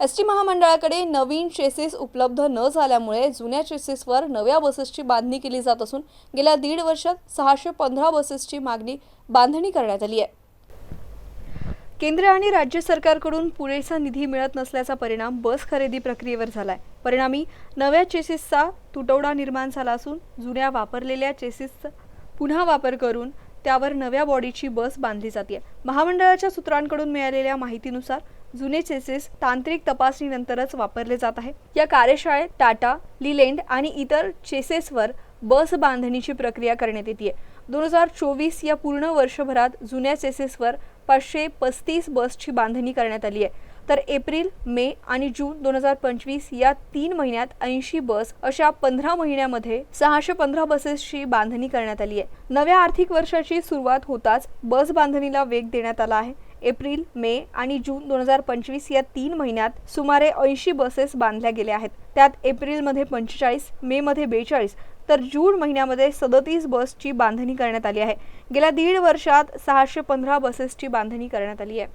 S T महामंडळाकडे नवीन chassis उपलब्ध न झाल्यामुळे जुन्या चेसिसवर नव्या बसेसची बांधणी केली जात असून गेल्या दीड वर्षात सहाशे पंधरा बसेसची मागणी बांधणी करण्यात आली आहे. केंद्र आणि राज्य सरकारकडून पुरेसा निधी मिळत नसल्याचा परिणाम बस खरेदी प्रक्रियेवर झाला आहे परिणामी नव्या चेसिसचा तुटवडा निर्माण झाला असून जुन्या वापरलेल्या चेसिसचा पुन्हा वापर करून त्यावर नव्या बॉडीची बस बांधली जाते. महामंडळाच्या सूत्रांकडून मिळालेल्या माहितीनुसार जुने चेसेस तांत्रिक तपासणीनंतरच वापरले जात आहे या कार्यशाळेत टाटा लिलेंड आणि इतर चेसेसवर बस बांधणीची प्रक्रिया करण्यात येते दोन हजार चोवीस या पूर्ण वर्षभरात जुन्या चेसेसवर पाचशे पस्तीस बसची बांधणी करण्यात आली आहे. तर एप्रिल मे आणि जून दोन हजार पंचवीस या तीन महिन्यात ऐंशी बस अशा पंधरा महिन्यामध्ये सहाशे पंधरा बसेसची बांधणी करण्यात आली आहे. नव्या आर्थिक वर्षाची सुरुवात होताच बस बांधणीला वेग देण्यात आला आहे. एप्रिल मे आणि जून दोन हजार पंचवीस या तीन महिन्यात सुमारे ऐंशी बसेस बांधल्या गेल्या आहेत. त्यात एप्रिलमध्ये पंचेचाळीस मेमध्ये बेचाळीस तर जून महिन्यामध्ये सदतीस बसची बांधणी करण्यात आली आहे. गेल्या दीड वर्षात सहाशे पंधरा बसेसची बांधणी करण्यात आली आहे.